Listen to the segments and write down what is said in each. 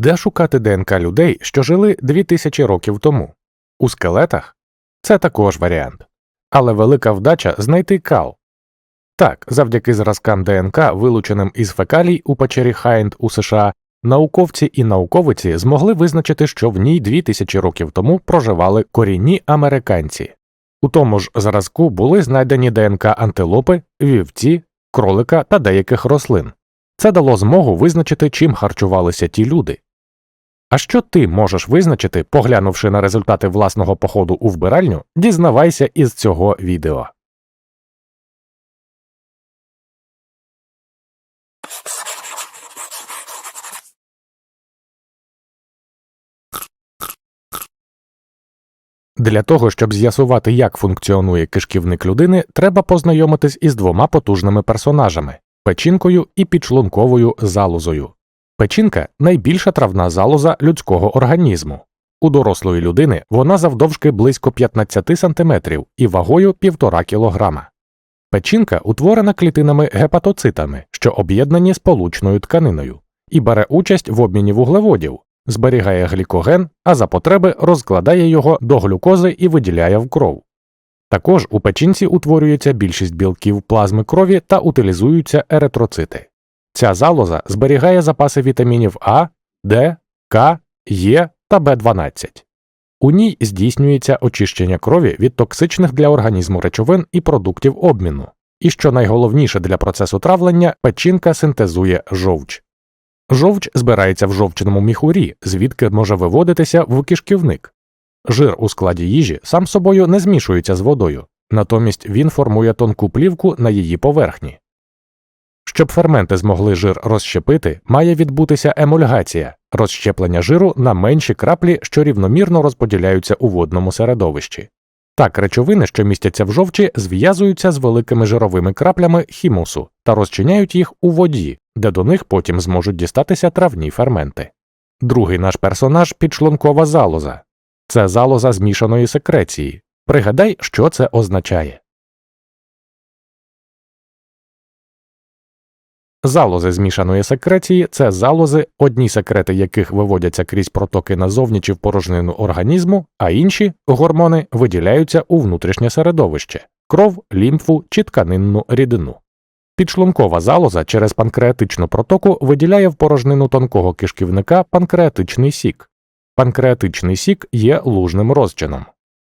Де шукати ДНК людей, що жили 2000 років тому? У скелетах? Це також варіант. Але велика вдача знайти кал. Так, завдяки зразкам ДНК, вилученим із фекалій у печері Хайнд у США, науковці і науковиці змогли визначити, що в ній 2000 років тому проживали корінні американці. У тому ж зразку були знайдені ДНК антилопи, вівці, кролика та деяких рослин. Це дало змогу визначити, чим харчувалися ті люди. А що ти можеш визначити, поглянувши на результати власного походу у вбиральню, дізнавайся із цього відео. Для того, щоб з'ясувати, як функціонує кишківник людини, треба познайомитись із двома потужними персонажами печінкою і підшлунковою залозою. Печінка найбільша травна залоза людського організму. У дорослої людини вона завдовжки близько 15 см і вагою 1,5 кг. Печінка утворена клітинами гепатоцитами, що об'єднані сполучною тканиною, і бере участь в обміні вуглеводів, зберігає глікоген, а за потреби розкладає його до глюкози і виділяє в кров. Також у печінці утворюється більшість білків плазми крові та утилізуються еритроцити. Ця залоза зберігає запаси вітамінів А, Д, К, Е та В12. У ній здійснюється очищення крові від токсичних для організму речовин і продуктів обміну. І що найголовніше для процесу травлення, печінка синтезує жовч. Жовч збирається в жовчному міхурі, звідки може виводитися в кишківник. Жир у складі їжі сам собою не змішується з водою, натомість він формує тонку плівку на її поверхні. Щоб ферменти змогли жир розщепити, має відбутися емульгація розщеплення жиру на менші краплі, що рівномірно розподіляються у водному середовищі. Так речовини, що містяться в жовчі, зв'язуються з великими жировими краплями хімусу та розчиняють їх у воді, де до них потім зможуть дістатися травні ферменти. Другий наш персонаж підшлункова залоза це залоза змішаної секреції. Пригадай, що це означає. Залози змішаної секреції це залози, одні секрети яких виводяться крізь протоки назовні чи в порожнину організму, а інші гормони виділяються у внутрішнє середовище кров, лімфу чи тканинну рідину. Підшлункова залоза через панкреатичну протоку виділяє в порожнину тонкого кишківника панкреатичний сік. Панкреатичний сік є лужним розчином.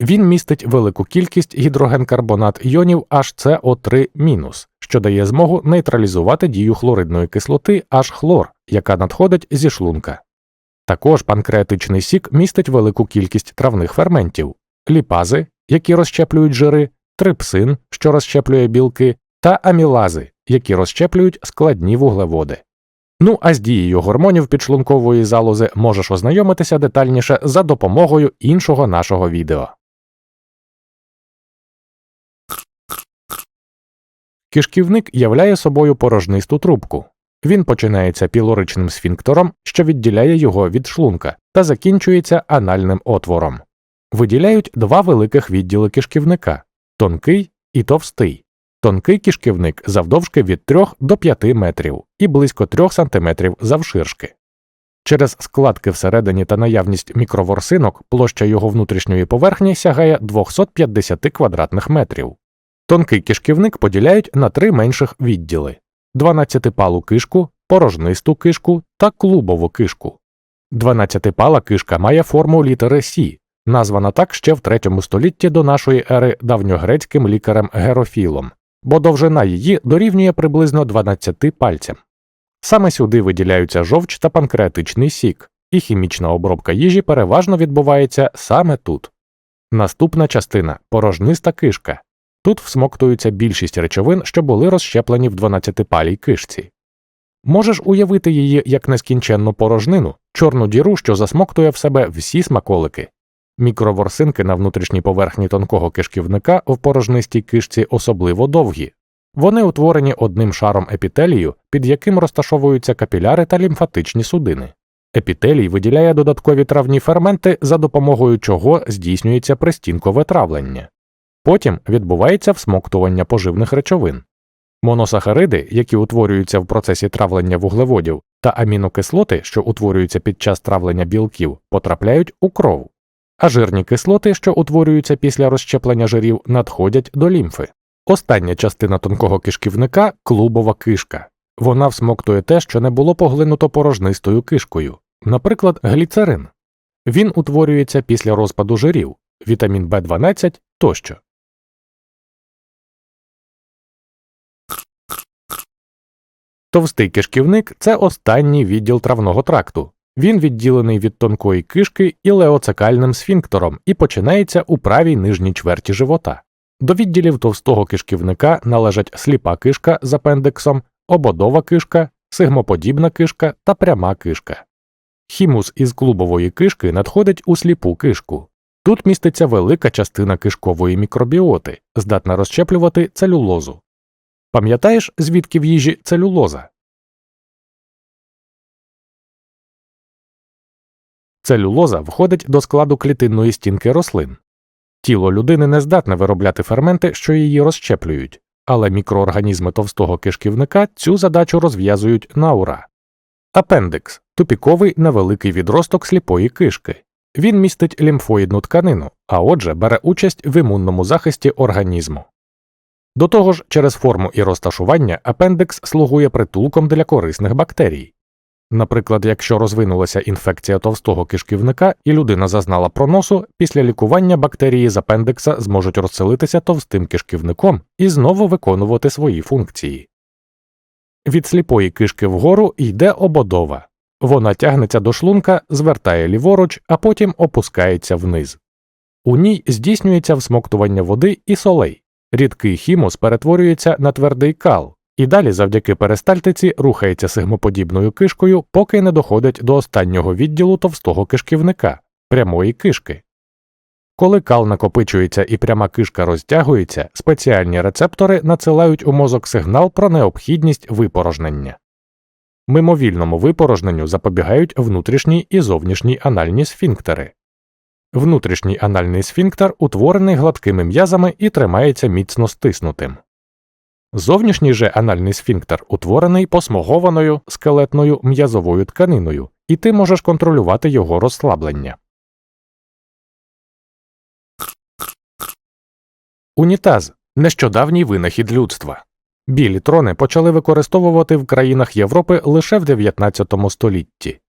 Він містить велику кількість гідрогенкарбонат йонів HCO3-, що дає змогу нейтралізувати дію хлоридної кислоти H-хлор, яка надходить зі шлунка. Також панкреатичний сік містить велику кількість травних ферментів, ліпази, які розщеплюють жири, трипсин, що розщеплює білки, та амілази, які розщеплюють складні вуглеводи. Ну а з дією гормонів підшлункової залози можеш ознайомитися детальніше за допомогою іншого нашого відео. Кишківник являє собою порожнисту трубку. Він починається пілоричним сфінктером, що відділяє його від шлунка, та закінчується анальним отвором. Виділяють два великих відділи кишківника тонкий і товстий. Тонкий кишківник завдовжки від 3 до 5 метрів і близько 3 см завширшки. Через складки всередині та наявність мікроворсинок площа його внутрішньої поверхні сягає 250 квадратних метрів. Тонкий кишківник поділяють на три менших відділи 12-палу кишку, порожнисту кишку та клубову кишку. 12-пала кишка має форму літери Сі, названа так ще в 3 столітті до нашої ери давньогрецьким лікарем Герофілом, бо довжина її дорівнює приблизно 12 пальцям. Саме сюди виділяються жовч та панкреатичний сік, і хімічна обробка їжі переважно відбувається саме тут. Наступна частина порожниста кишка. Тут всмоктується більшість речовин, що були розщеплені в 12-палій кишці. Можеш уявити її як нескінченну порожнину, чорну діру, що засмоктує в себе всі смаколики. Мікроворсинки на внутрішній поверхні тонкого кишківника в порожнистій кишці особливо довгі. Вони утворені одним шаром епітелію, під яким розташовуються капіляри та лімфатичні судини. Епітелій виділяє додаткові травні ферменти, за допомогою чого здійснюється пристінкове травлення. Потім відбувається всмоктування поживних речовин. Моносахариди, які утворюються в процесі травлення вуглеводів, та амінокислоти, що утворюються під час травлення білків, потрапляють у кров, а жирні кислоти, що утворюються після розщеплення жирів, надходять до лімфи. Остання частина тонкого кишківника клубова кишка. Вона всмоктує те, що не було поглинуто порожнистою кишкою, наприклад, гліцерин. Він утворюється після розпаду жирів, вітамін В12 тощо. Товстий кишківник це останній відділ травного тракту. Він відділений від тонкої кишки ілеоцекальним сфінктером і починається у правій нижній чверті живота. До відділів товстого кишківника належать сліпа кишка з апендексом, ободова кишка, сигмоподібна кишка та пряма кишка. Хімус із клубової кишки надходить у сліпу кишку. Тут міститься велика частина кишкової мікробіоти, здатна розщеплювати целюлозу. Пам'ятаєш, звідки в їжі целюлоза? Целюлоза входить до складу клітинної стінки рослин. Тіло людини не здатне виробляти ферменти, що її розщеплюють, але мікроорганізми товстого кишківника цю задачу розв'язують на ура. Апендикс тупіковий невеликий відросток сліпої кишки. Він містить лімфоїдну тканину, а отже бере участь в імунному захисті організму. До того ж, через форму і розташування апендикс слугує притулком для корисних бактерій. Наприклад, якщо розвинулася інфекція товстого кишківника і людина зазнала проносу, після лікування бактерії з апендикса зможуть розселитися товстим кишківником і знову виконувати свої функції. Від сліпої кишки вгору йде ободова. Вона тягнеться до шлунка, звертає ліворуч, а потім опускається вниз. У ній здійснюється всмоктування води і солей. Рідкий хімус перетворюється на твердий кал, і далі завдяки перистальтиці рухається сигмоподібною кишкою, поки не доходить до останнього відділу товстого кишківника прямої кишки. Коли кал накопичується і пряма кишка розтягується, спеціальні рецептори надсилають у мозок сигнал про необхідність випорожнення. Мимовільному випорожненню запобігають внутрішній і зовнішній анальні сфінктери. Внутрішній анальний сфінктер утворений гладкими м'язами і тримається міцно стиснутим. Зовнішній же анальний сфінктер утворений посмогованою скелетною м'язовою тканиною, і ти можеш контролювати його розслаблення. Унітаз нещодавній винахід людства. Білі трони почали використовувати в країнах Європи лише в 19 столітті.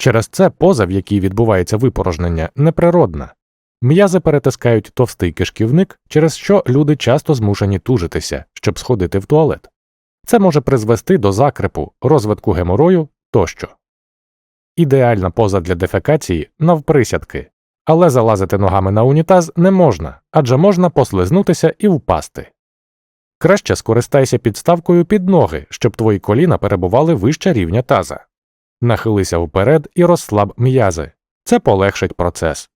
Через це поза, в якій відбувається випорожнення, неприродна. М'язи перетискають товстий кишківник, через що люди часто змушені тужитися, щоб сходити в туалет. Це може призвести до закрепу, розвитку геморою тощо. Ідеальна поза для дефекації навприсядки, але залазити ногами на унітаз не можна, адже можна послизнутися і впасти. Краще скористайся підставкою під ноги, щоб твої коліна перебували вище рівня таза. Нахилися вперед і розслаб м'язи. Це полегшить процес.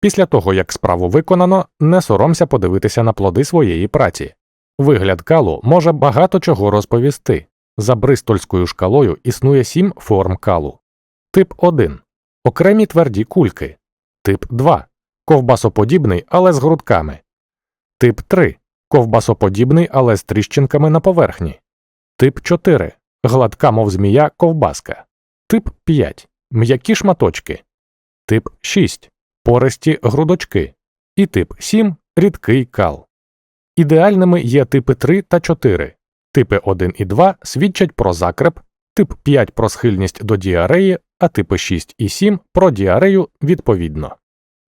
Після того, як справу виконано, не соромся подивитися на плоди своєї праці. Вигляд калу може багато чого розповісти. За бристольською шкалою існує сім форм калу. Тип 1. Окремі тверді кульки. Тип 2. Ковбасоподібний, але з грудками. Тип 3. Ковбасоподібний, але з тріщинками на поверхні. Тип 4. Гладка, мов змія, ковбаска. Тип 5. М'які шматочки. Тип 6. Пористі грудочки. І тип 7. Рідкий кал. Ідеальними є типи 3 та 4. Типи 1 і 2 свідчать про закреп, тип 5 про схильність до діареї, а типи 6 і 7 про діарею відповідно.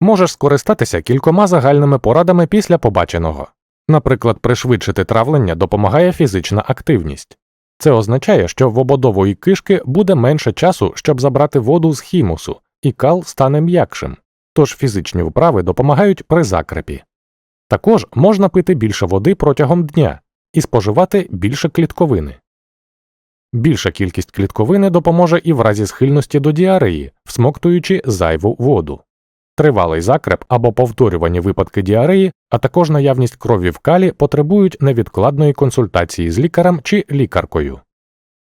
Можеш скористатися кількома загальними порадами після побаченого. Наприклад, пришвидшити травлення допомагає фізична активність. Це означає, що в ободової кишки буде менше часу, щоб забрати воду з хімусу, і кал стане м'якшим, тож фізичні вправи допомагають при закрепі. Також можна пити більше води протягом дня і споживати більше клітковини. Більша кількість клітковини допоможе і в разі схильності до діареї, всмоктуючи зайву воду. Тривалий закреп або повторювані випадки діареї, а також наявність крові в калі потребують невідкладної консультації з лікарем чи лікаркою.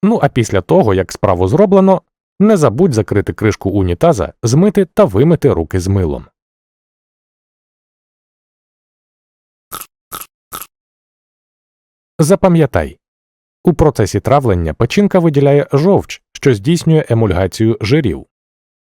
Ну а після того, як справу зроблено, не забудь закрити кришку унітаза, змити та вимити руки з милом. Запам'ятай У процесі травлення печінка виділяє жовч, що здійснює емульгацію жирів.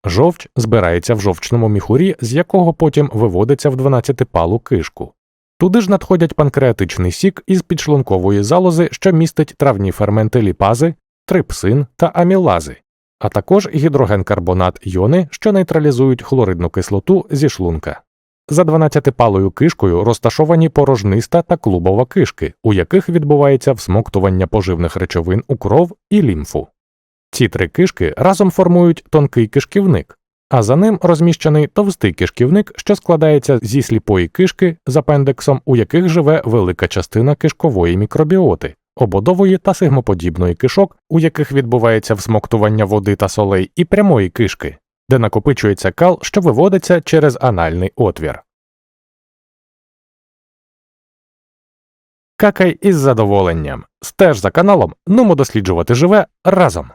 Жовч збирається в жовчному міхурі, з якого потім виводиться в 12-палу кишку. Туди ж надходять панкреатичний сік із підшлункової залози, що містить травні ферменти ліпази, трипсин та амілази, а також гідрогенкарбонат йони, що нейтралізують хлоридну кислоту зі шлунка. За 12-палою кишкою розташовані порожниста та клубова кишки, у яких відбувається всмоктування поживних речовин у кров і лімфу. Ці три кишки разом формують тонкий кишківник, а за ним розміщений товстий кишківник, що складається зі сліпої кишки з апендексом, у яких живе велика частина кишкової мікробіоти, ободової та сигмоподібної кишок, у яких відбувається всмоктування води та солей, і прямої кишки, де накопичується кал, що виводиться через анальний отвір. Какай із задоволенням. Стеж за каналом, нумо досліджувати живе разом.